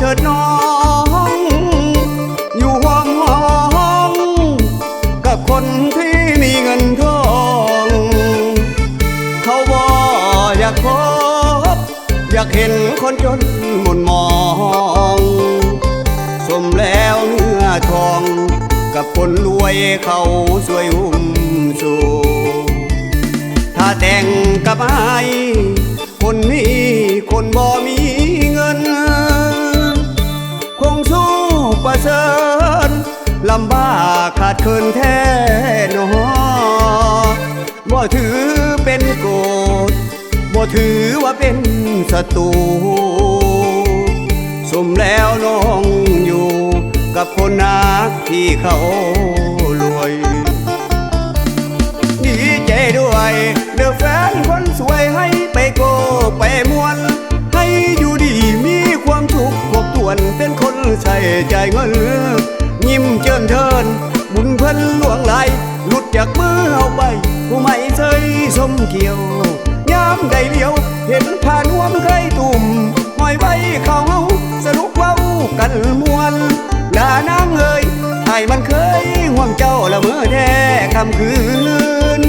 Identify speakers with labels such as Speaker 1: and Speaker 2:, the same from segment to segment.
Speaker 1: เถิดน้อง อยู่ห้องห้องกับคนที่มีเงินทอง เขาบอกอยากพบ อยากเห็นคนจนหมุนมอง สมแล้วเนื้อทอง กับคนรวยเขาสวยหุ้มสูถ้าแต่งกับไอ้คนนี้คนบ ขาดเคินแท้หนอบ่ถือเป็นโกดบ่ถือว่าเป็นศัตรูสมแล้วน้องอยู่กับคนนักที่เขารวย ดีใจด้วยเดือแฟนคนสวยให้ไปโกไปมวน ให้อยู่ดีมีความสุกขครบถ้วนเป็นคนใช้ใจเงิน บุญเพิ่นหลวงไหลหลุดจากมือเอาไปผู้ไม่เคยสมเกี่ยวยามใดเลี้ยว เห็นผ่านวมเคยตุ่มหอยไว้เขาเฮาสรุปเว้ากันมวนลานางเอ้ยให้มันเคยห่วงเจ้าละเมื่อแท้คำคืน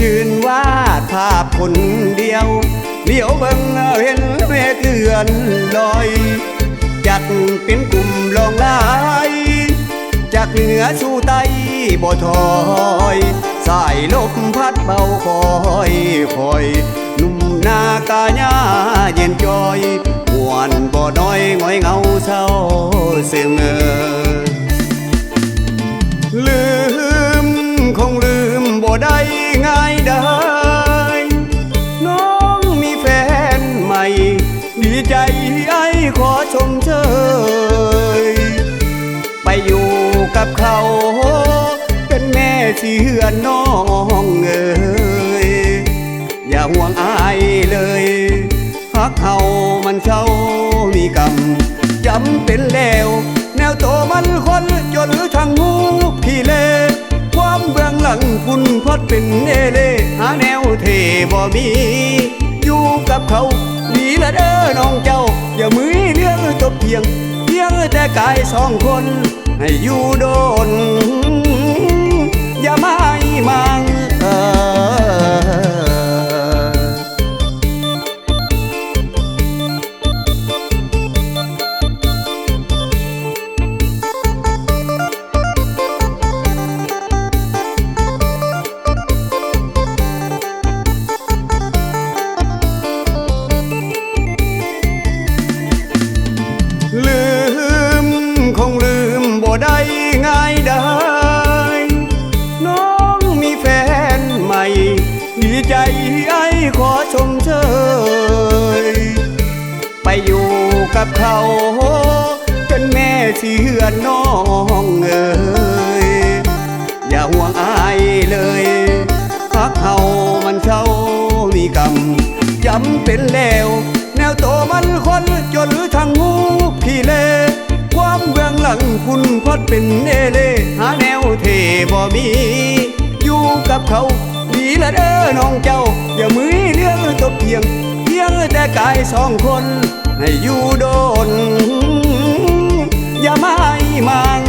Speaker 1: ยืนวาดภาพคนเดียวเลี้ยวเบิ่งเห็นแม่เตือนลอย จัดเป็น เหนือสู่ใต้บ่ถอยสายลมพัดเบาคอยคอยหนุ่มนากาญาเย็นจอยหวนบ่น้อยง่อยเงาเศร้าเสื่อเงอ แม่สีเหือน้องเอ๋ยอย่าห่วงอายเลยพักเขามันเช่ามีกรรมจำเป็นแล้ว แนวโตมันคนจนทางหูพี่เล ความเบื้องหลังคุณพอดเป็นเอเล่หาแนวเทบ่มี อยู่กับเขา ดีละเด้อน้องเจ้า อย่ามือเรื่องตบเพียง เพียงแต่กายสองคน ให้อยู่โดย ได้ง่ายได้ น้องมีแฟนใหม่ ดีใจไอ้ขอชมเชย ไปอยู่กับเขาเป็นแม่สีเหือนน้องเอ๋ยอย่าห่วงอายเลยพักเขามันเช่ามีกรรมจำเป็นแล้ว แนวโตมันคนจนทางหูพี่เล เบื้องหลังคุณพอดเป็นเอเล่หาแนวเทบ่มี อยู่กับเขาดีละเด้อน้องเจ้า อย่ามือเลี้ยงตบเพียงเพียงแต่กายสองคน ให้อยู่โดน อย่ามาให้มัง